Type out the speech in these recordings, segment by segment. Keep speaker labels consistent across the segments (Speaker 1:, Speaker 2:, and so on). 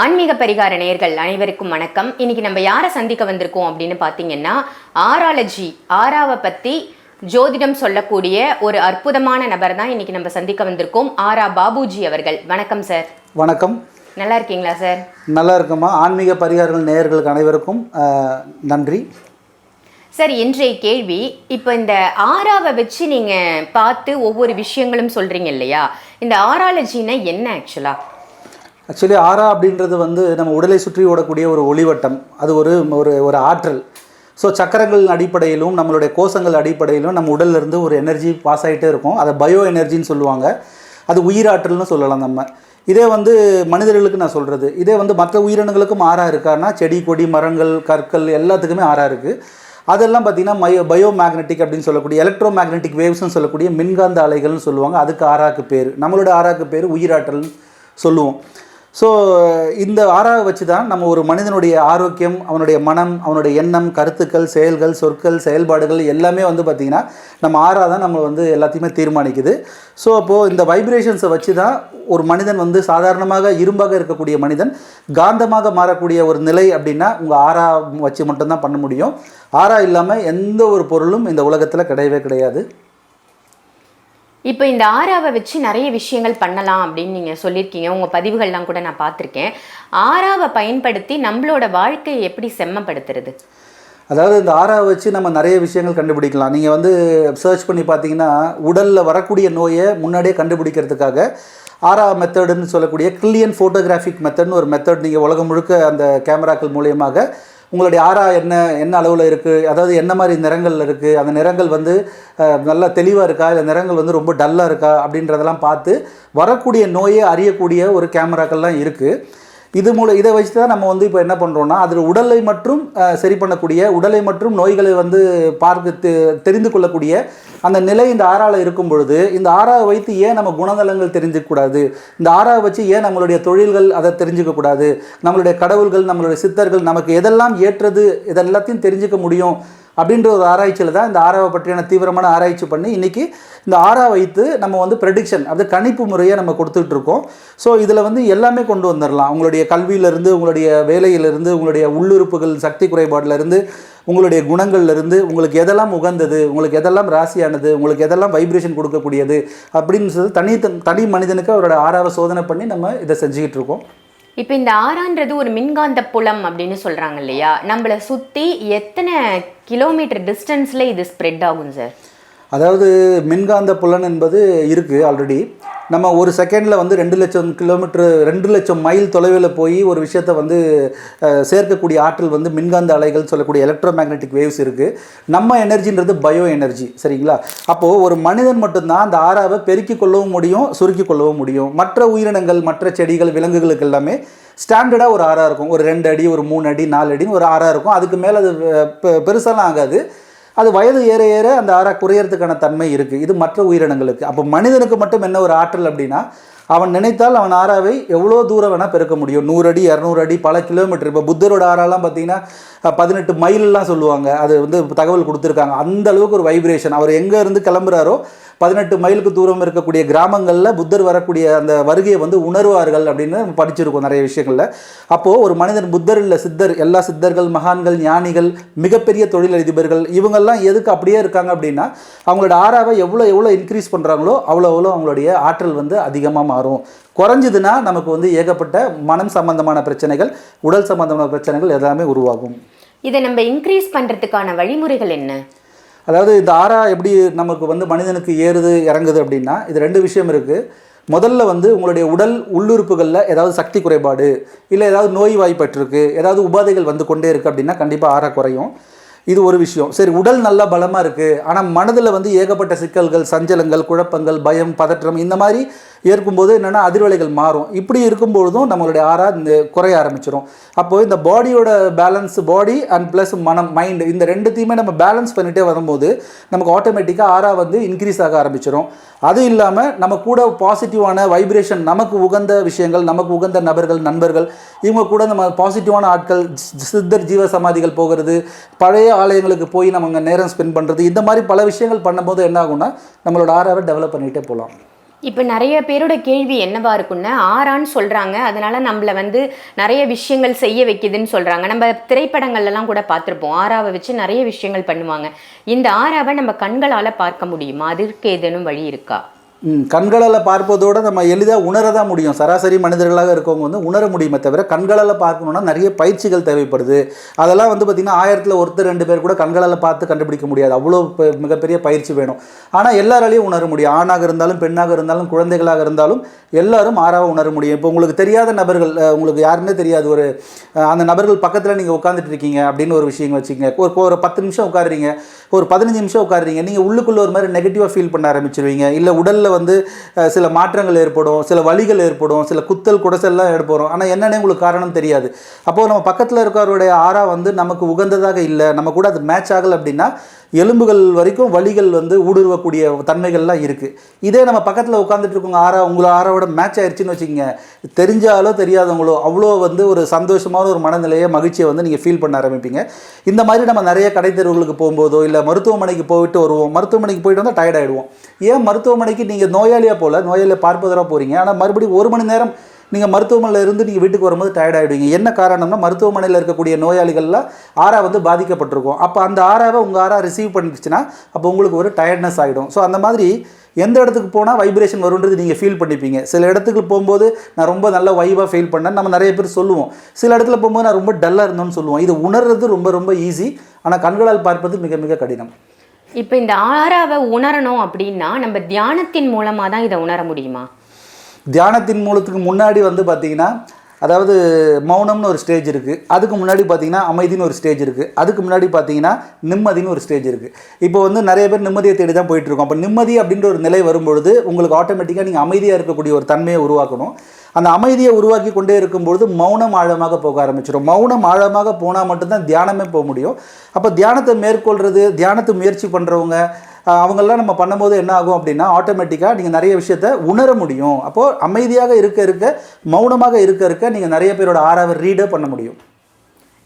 Speaker 1: ஆன்மீக பரிகார நேயர்கள் அனைவருக்கும் வணக்கம். இன்னைக்கு நம்ம யாரை சந்திக்க வந்திருக்கோம் அப்படின்னு பார்த்தீங்கன்னா ஆராலஜி ஆராவை பற்றி ஜோதிடம் சொல்லக்கூடிய ஒரு அற்புதமான நபர் தான் இன்னைக்கு நம்ம சந்திக்க வந்திருக்கோம். ஆரா பாபுஜி அவர்கள். வணக்கம் சார்
Speaker 2: வணக்கம்.
Speaker 1: நல்லா இருக்கீங்களா சார்
Speaker 2: நல்லா இருக்குமா ஆன்மீக பரிகாரங்கள் நேயர்களுக்கு அனைவருக்கும் நன்றி.
Speaker 1: சார் இன்றைய கேள்வி இப்போ இந்த ஆராவை வச்சு நீங்கள் பார்த்து ஒவ்வொரு விஷயங்களும் சொல்கிறீங்க இல்லையா? இந்த ஆராலஜினா என்ன ஆக்சுவலாக
Speaker 2: ஆக்சுவலி ஆரா அப்படின்றது வந்து நம்ம உடலை சுற்றி ஓடக்கூடிய ஒரு ஒளிவட்டம். அது ஒரு ஒரு ஒரு ஆற்றல். ஸோ சக்கரங்கள் அடிப்படையிலும் நம்மளுடைய கோஷங்கள் அடிப்படையிலும் நம்ம உடல்லேருந்து ஒரு எனர்ஜி பாஸ் ஆகிட்டே இருக்கும். அதை பயோ எனர்ஜின்னு சொல்லுவாங்க. அது உயிராற்றல்னு சொல்லலாம் நம்ம. இதே வந்து மனிதர்களுக்கு நான் சொல்கிறது இதே வந்து மற்ற உயிரினங்களுக்கும் ஆறாக இருக்கான்னா செடி கொடி மரங்கள் கற்கள் எல்லாத்துக்குமே ஆறாக இருக்குது அதெல்லாம் பார்த்திங்கன்னா மயோ பயோ மேக்னெட்டிக் அப்படின்னு சொல்லக்கூடிய எலக்ட்ரோ மேக்னெட்டிக் வேவ்ஸ்னு சொல்லக்கூடிய மின்காந்த அலைகள்னு சொல்லுவாங்க. அதுக்கு ஆறாக்கு பேர். நம்மளோட ஆறாக்கு பேர் உயிராற்றல்னு சொல்லுவோம். ஸோ இந்த ஆறாவை வச்சு தான் நம்ம ஒரு மனிதனுடைய ஆரோக்கியம் அவனுடைய மனம் அவனுடைய எண்ணம் கருத்துக்கள் செயல்கள் சொற்கள் செயல்பாடுகள் எல்லாமே வந்து பார்த்திங்கன்னா நம்ம ஆறா தான் நம்ம வந்து எல்லாத்தையுமே தீர்மானிக்குது. ஸோ அப்போது இந்த வைப்ரேஷன்ஸை வச்சு தான் ஒரு மனிதன் வந்து சாதாரணமாக இரும்பாக இருக்கக்கூடிய மனிதன் காந்தமாக மாறக்கூடிய ஒரு நிலை அப்படின்னா உங்கள் ஆறா வச்சு மட்டும்தான் பண்ண முடியும். ஆறா இல்லாமல் எந்த ஒரு பொருளும் இந்த உலகத்தில் கிடையவே கிடையாது.
Speaker 1: இப்போ இந்த ஆறாவை வச்சு நிறைய விஷயங்கள் பண்ணலாம் அப்படின்னு நீங்கள் சொல்லியிருக்கீங்க. உங்கள் பதிவுகள்லாம் கூட நான் பார்த்துருக்கேன். ஆறாவை பயன்படுத்தி நம்மளோட வாழ்க்கையை எப்படி செம்மப்படுத்துறது?
Speaker 2: அதாவது இந்த ஆறாவை வச்சு நம்ம நிறைய விஷயங்கள் கண்டுபிடிக்கலாம். நீங்கள் வந்து சர்ச் பண்ணி பார்த்தீங்கன்னா உடலில் வரக்கூடிய நோயை முன்னாடியே கண்டுபிடிக்கிறதுக்காக ஆரா மெத்தடுன்னு சொல்லக்கூடிய கிளியன் ஃபோட்டோகிராஃபிக் மெத்தட்னு ஒரு மெத்தட் நீங்கள் உலகம் முழுக்க அந்த கேமராக்கள் மூலியமாக உங்களுடைய ஆரா என்ன என்ன அளவில் இருக்குது அதாவது என்ன மாதிரி நிறங்கள் இருக்குது அந்த நிறங்கள் வந்து நல்லா தெளிவாக இருக்கா? இல்லை நிறங்கள் வந்து ரொம்ப டல்லாக இருக்கா? அப்படின்றதெல்லாம் பார்த்து வரக்கூடிய நோயை அறியக்கூடிய ஒரு கேமராக்கள்லாம் இருக்குது இது மூலம் இதை வச்சு தான் நம்ம வந்து இப்போ என்ன பண்ணுறோன்னா அதில் உடலை மற்றும் சரி பண்ணக்கூடிய உடலை மற்றும் நோய்களை வந்து பார்க்க தெ- தெரிந்து கொள்ளக்கூடிய அந்த நிலை இந்த ஆறாவில் இருக்கும் பொழுது இந்த ஆறாவை வைத்து ஏன் நம்ம குணநலங்கள் தெரிஞ்சுக்கக்கூடாது இந்த ஆறாவை வச்சு ஏன் நம்மளுடைய தொழில்கள் அதை தெரிஞ்சுக்கக்கூடாது நம்மளுடைய கடவுள்கள் நம்மளுடைய சித்தர்கள் நமக்கு எதெல்லாம் ஏற்றது இதெல்லாத்தையும் தெரிஞ்சுக்க முடியும்? அப்படின்ற ஒரு ஆராய்ச்சியில் தான் இந்த ஆறாவை பற்றியான தீவிரமான ஆராய்ச்சி பண்ணி இன்றைக்கி இந்த ஆறா வைத்து நம்ம வந்து ப்ரெடிக்ஷன் அது கணிப்பு முறையை நம்ம கொடுத்துட்டு இருக்கோம். ஸோ இதில் வந்து எல்லாமே கொண்டு வந்துடலாம் உங்களுடைய கல்வியிலிருந்து உங்களுடைய வேலையிலிருந்து உங்களுடைய உள்ளுறுப்புகள் சக்தி குறைபாட்டிலிருந்து உங்களுடைய குணங்கள்லேருந்து உங்களுக்கு எதெல்லாம் உகந்தது உங்களுக்கு எதெல்லாம் ராசியானது உங்களுக்கு எதெல்லாம் வைப்ரேஷன் கொடுக்கக்கூடியது அப்படின்னு சொல்லி தனி தனி மனிதனுக்கு அவரோட ஆறாவை சோதனை பண்ணி நம்ம இதை செஞ்சுக்கிட்டு இருக்கோம்.
Speaker 1: இப்போ இந்த ஆறான்றது ஒரு மின்காந்த புலம் அப்படின்னு சொல்கிறாங்க இல்லையா? நம்மளை சுற்றி எத்தனை கிலோமீட்டர் டிஸ்டன்ஸில் இது ஸ்ப்ரெட் ஆகும் சார்
Speaker 2: அதாவது மின்காந்த புலன் என்பது இருக்குது ஆல்ரெடி நம்ம ஒரு செகண்டில் வந்து ரெண்டு லட்சம் கிலோமீட்டர் ரெண்டு லட்சம் மைல் தொலைவில் போய் ஒரு விஷயத்தை வந்து சேர்க்கக்கூடிய ஆற்றல் வந்து மின்காந்த அலைகள் சொல்லக்கூடிய எலக்ட்ரோ மேக்னெட்டிக் வேவ்ஸ் இருக்குது நம்ம எனர்ஜின்றது பயோ எனர்ஜி சரிங்களா? அப்போது ஒரு மனிதன் மட்டும்தான் அந்த ஆறாவை பெருக்கிக் கொள்ளவும் முடியும் சுருக்கி கொள்ளவும் முடியும். மற்ற உயிரினங்கள் மற்ற செடிகள் விலங்குகளுக்கு எல்லாமே ஸ்டாண்டர்டாக ஒரு ஆறாக இருக்கும். ஒரு ரெண்டு அடி ஒரு மூணு அடி நாலு அடின்னு ஒரு ஆறாக இருக்கும். அதுக்கு மேலே அது அஹ், பெருசாலாம் ஆகாது. அது வயது ஏற ஏற அந்த ஆறா குறையறதுக்கான தன்மை இருக்குது இது மற்ற உயிரினங்களுக்கு. அப்போ மனிதனுக்கு மட்டும் என்ன ஒரு ஆற்றல் அப்படின்னா அவன் நினைத்தால் அவன் ஆறாவை எவ்வளோ தூரம் வேணால் பெருக்க முடியும். நூறு அடி இரநூறு அடி பல கிலோமீட்டர் இப்போ புத்தரோட ஆறாலாம் பார்த்தீங்கன்னா பதினெட்டு மைல்லாம் சொல்லுவாங்க. அது வந்து தகவல் கொடுத்துருக்காங்க. அந்த அளவுக்கு ஒரு வைப்ரேஷன் அவர் எங்கே இருந்து கிளம்புறாரோ பதினெட்டு மைலுக்கு தூரம் இருக்கக்கூடிய கிராமங்களில் புத்தர் வரக்கூடிய அந்த வருகையை வந்து உணர்வார்கள் அப்படின்னு படிச்சிருக்கோம் நிறைய விஷயங்களில். அப்போது ஒரு மனிதன் புத்தர் இல்லை சித்தர் எல்லா சித்தர்கள் மகான்கள் ஞானிகள் மிகப்பெரிய தொழிலதிபர்கள் இவங்கெல்லாம் எதுக்கு அப்படியே இருக்காங்க அப்படின்னா அவங்களோட ஆறாவை எவ்வளோ எவ்வளோ இன்க்ரீஸ் பண்ணுறாங்களோ அவ்வளோ அவ்வளோ அவங்களுடைய ஆற்றல் வந்து அதிகமாக மாறும். குறைஞ்சதுன்னா நமக்கு வந்து ஏகப்பட்ட மனம் சம்பந்தமான பிரச்சனைகள் உடல் சம்பந்தமான பிரச்சனைகள் எல்லாமே உருவாகும்.
Speaker 1: இதை நம்ம இன்க்ரீஸ் பண்ணுறதுக்கான வழிமுறைகள் என்ன?
Speaker 2: அதாவது இந்த ஆறா எப்படி நமக்கு வந்து மனிதனுக்கு ஏறுது இறங்குது அப்படின்னா இது ரெண்டு விஷயம் இருக்குது முதல்ல வந்து உங்களுடைய உடல் உள்ளுறுப்புகளில் ஏதாவது சக்தி குறைபாடு இல்லை ஏதாவது நோய் வாய்ப்பட்டிருக்கு ஏதாவது உபாதைகள் வந்து கொண்டே இருக்குது அப்படின்னா கண்டிப்பாக ஆறா குறையும். இது ஒரு விஷயம். சரி உடல் நல்லா பலமாக இருக்குது ஆனால் மனதில் வந்து ஏகப்பட்ட சிக்கல்கள் சஞ்சலங்கள் குழப்பங்கள் பயம் பதற்றம் இந்த மாதிரி ஏற்கும்போது என்னென்னா அதிர்வலைகள் மாறும். இப்படி இருக்கும்பொழுதும் நம்மளுடைய ஆறா இந்த குறைய ஆரம்பிச்சிடும் அப்போது இந்த பாடியோட பேலன்ஸ் பாடி அண்ட் ப்ளஸ் மனம் மைண்டு இந்த ரெண்டுத்தையுமே நம்ம பேலன்ஸ் பண்ணிகிட்டே வரும்போது நமக்கு ஆட்டோமேட்டிக்காக ஆறா வந்து இன்க்ரீஸ் ஆக ஆரம்பிச்சிடும் அது இல்லாமல் நம்ம கூட பாசிட்டிவான வைப்ரேஷன் நமக்கு உகந்த விஷயங்கள் நமக்கு உகந்த நபர்கள் நண்பர்கள் இவங்க கூட நம்ம பாசிட்டிவான ஆட்கள் சித்தர் ஜீவ சமாதிகள் போகிறது பழைய ஆலயங்களுக்கு போய் நம்ம அங்கே நேரம் ஸ்பெண்ட் பண்ணுறது இந்த மாதிரி பல விஷயங்கள் பண்ணும்போது என்ன ஆகும்னா நம்மளோட ஆறாவை டெவலப் பண்ணிகிட்டே போகலாம்.
Speaker 1: இப்போ நிறைய பேரோட கேள்வி என்னவா இருக்குன்னா ஆறான்னு சொல்கிறாங்க அதனால் நம்மள வந்து நிறைய விஷயங்கள் செய்ய வைக்குதுன்னு சொல்கிறாங்க நம்ம திரைப்படங்கள்லாம் கூட பார்த்துருப்போம். ஆறாவை வச்சு நிறைய விஷயங்கள் பண்ணுவாங்க. இந்த ஆறாவை நம்ம கண்களால் பார்க்க முடியுமா? அதற்கு ஏதேனும் வழி இருக்கா?
Speaker 2: கண்களால் பார்ப்பதோடு நம்ம எளிதாக உணர தான் முடியும். சராசரி மனிதர்களாக இருக்கவங்க வந்து உணர முடியுமே தவிர கண்களால் பார்க்கணுன்னா நிறைய பயிற்சிகள் தேவைப்படுது. அதெல்லாம் வந்து பார்த்திங்கன்னா ஆயிரத்தில் ஒருத்தர் ரெண்டு பேர் கூட கண்களால் பார்த்து கண்டுபிடிக்க முடியாது. அவ்வளோ மிகப்பெரிய பயிற்சி வேணும். ஆனால் எல்லாராலையும் உணர முடியும். ஆணாக இருந்தாலும் பெண்ணாக இருந்தாலும் குழந்தைகளாக இருந்தாலும் எல்லாரும் ஆறாக உணர முடியும். இப்போ உங்களுக்கு தெரியாத நபர்கள் உங்களுக்கு யாருன்னே தெரியாது. ஒரு அந்த நபர்கள் பக்கத்தில் நீங்கள் உட்காந்துட்டு இருக்கீங்க அப்படின்னு ஒரு விஷயம் வச்சுக்கோங்க. ஒரு ஒரு பத்து நிமிஷம் உட்காடுறீங்க ஒரு பதினஞ்சு நிமிஷம் உட்காருறீங்க. நீங்கள் உள்ளுக்குள்ளே ஒரு மாதிரி நெகட்டிவாக ஃபீல் பண்ண ஆரம்பிச்சிருவீங்க. இல்லை உடலில் வந்து சில மாற்றங்கள் ஏற்படும் சில வலிகள் ஏற்படும் சில குத்தல் குடசல்லாம் ஏற்படும் ஆனால் என்னென்ன உங்களுக்கு காரணம் தெரியாது. அப்போது நம்ம பக்கத்தில் இருக்கிறவருடைய ஆறா வந்து நமக்கு உகந்ததாக இல்லை நம்ம கூட அது மேட்ச் ஆகலை அப்படின்னா எலும்புகள் வரைக்கும் வலிகள் வந்து ஊடுருவக்கூடிய தன்மைகள்லாம் இருக்குது இதே நம்ம பக்கத்தில் உட்காந்துட்டு இருக்கவங்க ஆறா உங்களை ஆறாவோட மேட்ச் ஆயிடுச்சுன்னு வச்சுக்கோங்க. தெரிஞ்சாலோ தெரியாதவங்களோ அவ்வளோ வந்து ஒரு சந்தோஷமான ஒரு மனநிலையை மகிழ்ச்சியை வந்து நீங்கள் ஃபீல் பண்ண ஆரம்பிப்பீங்க. இந்த மாதிரி நம்ம நிறைய கடை தெருவுகளுக்கு போகும்போதோ இல்லை மருத்துவமனைக்கு போயிட்டு வருவோம். மருத்துவமனைக்கு போயிட்டு வந்தால் டயர்ட் ஆகிடுவோம் ஏன் மருத்துவமனைக்கு நீங்கள் நோயாளியாக போகல நோயாளியை பார்ப்பதற்காக போகிறீங்க ஆனால் மறுபடியும் ஒரு மணி நேரம் நீங்கள் மருத்துவமனையில் இருந்து நீங்கள் வீட்டுக்கு வரும்போது டயர்ட் ஆகிடுவீங்க என்ன காரணம்னா மருத்துவமனையில் இருக்கக்கூடிய நோயாளிகள்லாம் ஆறா வந்து பாதிக்கப்பட்டிருக்கும். அப்போ அந்த ஆறாவை உங்கள் ஆறா ரிசீவ் பண்ணிடுச்சுன்னா அப்போ உங்களுக்கு ஒரு டயர்ட்னஸ் ஆகிடும் ஸோ அந்த மாதிரி எந்த இடத்துக்கு போனால் வைப்ரேஷன் வருன்றது நீங்கள் ஃபீல் பண்ணிப்பீங்க. சில இடத்துக்கு போகும்போது நான் ரொம்ப நல்ல வைவாக ஃபீல் பண்ணேன் நம்ம நிறைய பேர் சொல்லுவோம். சில இடத்துல போகும்போது நான் ரொம்ப டல்லாக இருந்தோம்னு சொல்லுவோம். இது உணர்றது ரொம்ப ரொம்ப ஈஸி ஆனால் கண்களால் பார்ப்பது மிக மிக கடினம்.
Speaker 1: இப்போ இந்த ஆறாவை உணரணும் அப்படின்னா நம்ம தியானத்தின் மூலமாக தான் இதை உணர முடியுமா?
Speaker 2: தியானத்தின் மூலத்துக்கு முன்னாடி வந்து பார்த்தீங்கன்னா அதாவது மௌனம்னு ஒரு ஸ்டேஜ் இருக்குது அதுக்கு முன்னாடி பார்த்தீங்கன்னா அமைதின்னு ஒரு ஸ்டேஜ் இருக்குது அதுக்கு முன்னாடி பார்த்தீங்கன்னா நிம்மதின்னு ஒரு ஸ்டேஜ் இருக்குது இப்போ வந்து நிறைய பேர் நிம்மதியை தேடி தான் போயிட்டுருக்கோம். அப்போ நிம்மதி அப்படின்ற ஒரு நிலை வரும்பொழுது உங்களுக்கு ஆட்டோமேட்டிக்காக நீங்கள் அமைதியாக இருக்கக்கூடிய ஒரு தன்மையை உருவாக்கணும். அந்த அமைதியை உருவாக்கி கொண்டே இருக்கும்பொழுது மௌனம் ஆழமாக போக ஆரம்பிச்சிடும். மௌனம் ஆழமாக போனால் மட்டும்தான் தியானமே போக முடியும். அப்போ தியானத்தை மேற்கொள்கிறது தியானத்தை முயற்சி பண்ணுறவங்க அவங்கெல்லாம் நம்ம பண்ணும்போது என்ன ஆகும் அப்படின்னா ஆட்டோமேட்டிக்காக நீங்கள் நிறைய விஷயத்த உணர முடியும். அப்போது அமைதியாக இருக்க இருக்க மௌனமாக இருக்க இருக்க நீங்கள் நிறைய பேரோட ஆறாவை ரீடே பண்ண முடியும்.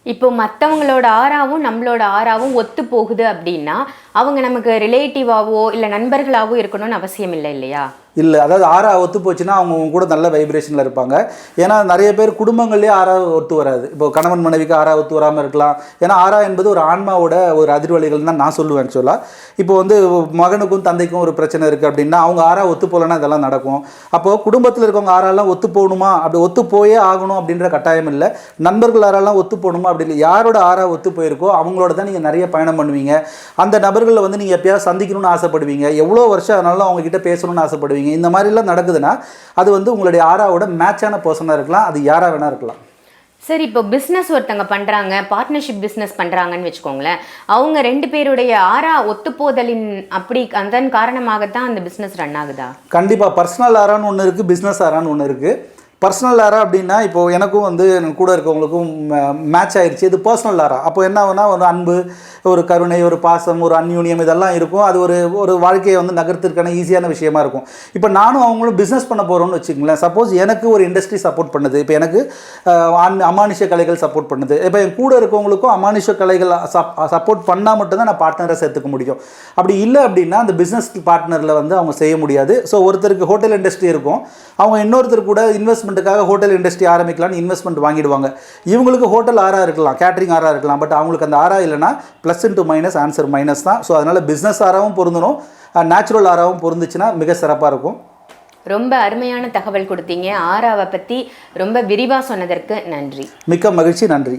Speaker 1: இப்போ மற்றவங்களோட ஆறாவும் நம்மளோட ஆறாவும் ஒத்து போகுது அப்படின்னா அவங்க நமக்கு ரிலேட்டிவாவோ இல்லை நண்பர்களாவோ இருக்கணும்னு அவசியம் இல்லை இல்லையா?
Speaker 2: இல்லை. அதாவது ஆறா ஒத்து போச்சுன்னா அவங்க கூட நல்ல வைப்ரேஷனில் இருப்பாங்க. ஏன்னா நிறைய பேர் குடும்பங்கள்லேயே ஆறா ஒத்து வராது. இப்போ கணவன் மனைவிக்கு ஆறா ஒத்து வராமல் இருக்கலாம். ஏன்னா ஆறா என்பது ஒரு ஆன்மாவோட ஒரு அதிர்வலைகள் தான் நான் சொல்லுவேன் ஆக்சுவலாக இப்போ வந்து மகனுக்கும் தந்தைக்கும் ஒரு பிரச்சனை இருக்குது அப்படின்னா அவங்க ஆறா ஒத்து போகலன்னா இதெல்லாம் நடக்கும். அப்போது குடும்பத்தில் இருக்கவங்க ஆறாலாம் ஒத்து போகணுமா? அப்படி ஒத்து போயே ஆகணும் அப்படின்ற கட்டாயம் இல்லை. நண்பர்கள் ஆறாலாம் ஒத்து போகணுமா அப்படி இல்லை. யாரோட ஆறா ஒத்து போயிருக்கோ அவங்களோட தான் நீங்கள் நிறைய பயணம் பண்ணுவீங்க. அந்த நபர்களை வந்து நீங்கள் எப்பயாவது சந்திக்கணும்னு ஆசைப்படுவீங்க. எவ்வளோ வருஷம் அதனால அவங்ககிட்ட பேசணும்னு ஆசைப்படுவீங்க. இந்த மாதிரிலாம் நடக்குதுன்னா அது வந்து உங்களுடைய ஆறாவோட மேட்சான பர்சனாக இருக்கலாம் அது யாராக வேணா இருக்கலாம்.
Speaker 1: சரி இப்போ பிஸ்னஸ் ஒருத்தங்க பண்ணுறாங்க பார்ட்னர்ஷிப் பிஸ்னஸ் பண்ணுறாங்கன்னு வச்சுக்கோங்களேன். அவங்க ரெண்டு பேருடைய ஆறா ஒத்துப்போதலின் அப்படி அதன் காரணமாகத்தான் அந்த பிஸ்னஸ் ரன் ஆகுதா?
Speaker 2: கண்டிப்பாக பர்சனல் ஆரான்னு ஒன்று இருக்குது பிஸ்னஸ் ஆரான்னு ஒன்று இருக்குது பர்சனல் லாரா அப்படின்னா இப்போ எனக்கும் வந்து எனக்கு கூட இருக்கவங்களுக்கும் மேட்ச் ஆயிடுச்சு இது பர்சனல் லாரா அப்போ என்ன ஆகுனா ஒரு அன்பு ஒரு கருணை ஒரு பாசம் ஒரு அன்யூனியம் இதெல்லாம் இருக்கும். அது ஒரு ஒரு வாழ்க்கையை வந்து நகர்த்திற்கான ஈஸியான விஷயமா இருக்கும். இப்போ நானும் அவங்களும் பிஸ்னஸ் பண்ண போகிறோம்னு வச்சுக்கங்களேன். சப்போஸ் எனக்கு ஒரு இண்டஸ்ட்ரி சப்போர்ட் பண்ணுது. இப்போ எனக்கு அமானுஷ கலைகள் சப்போர்ட் பண்ணுது. இப்போ என் கூட இருக்கவங்களுக்கும் அமானுஷ கலைகள் சப்போர்ட் பண்ணால் மட்டும்தான் நான் பார்ட்னரை சேர்த்துக்க முடியும். அப்படி இல்லை அப்படின்னா அந்த பிஸ்னஸ் பார்ட்னரில் வந்து அவங்க செய்ய முடியாது. ஸோ ஒருத்தருக்கு ஹோட்டல் இண்டஸ்ட்ரி இருக்கும். அவங்க இன்னொருத்தர் கூட இன்வெஸ்ட்மெண்ட் இன்வெஸ்ட்மெண்ட்டுக்காக ஹோட்டல் இண்டஸ்ட்ரி ஆரம்பிக்கலாம்னு இன்வெஸ்ட்மெண்ட் வாங்கிடுவாங்க. இவங்களுக்கு ஹோட்டல் ஆறா இருக்கலாம் கேட்டரிங் ஆறா இருக்கலாம் பட் அவங்களுக்கு அந்த ஆறா இல்லைன்னா plus into minus answer minus தான். ஸோ அதனால் பிஸ்னஸ் ஆறாவும் பொருந்தணும். நேச்சுரல் ஆறாவும் பொருந்துச்சுன்னா மிக சிறப்பாக இருக்கும்.
Speaker 1: ரொம்ப அருமையான தகவல் கொடுத்தீங்க. ஆறாவை பற்றி ரொம்ப விரிவாக சொன்னதற்கு நன்றி.
Speaker 2: மிக்க மகிழ்ச்சி நன்றி.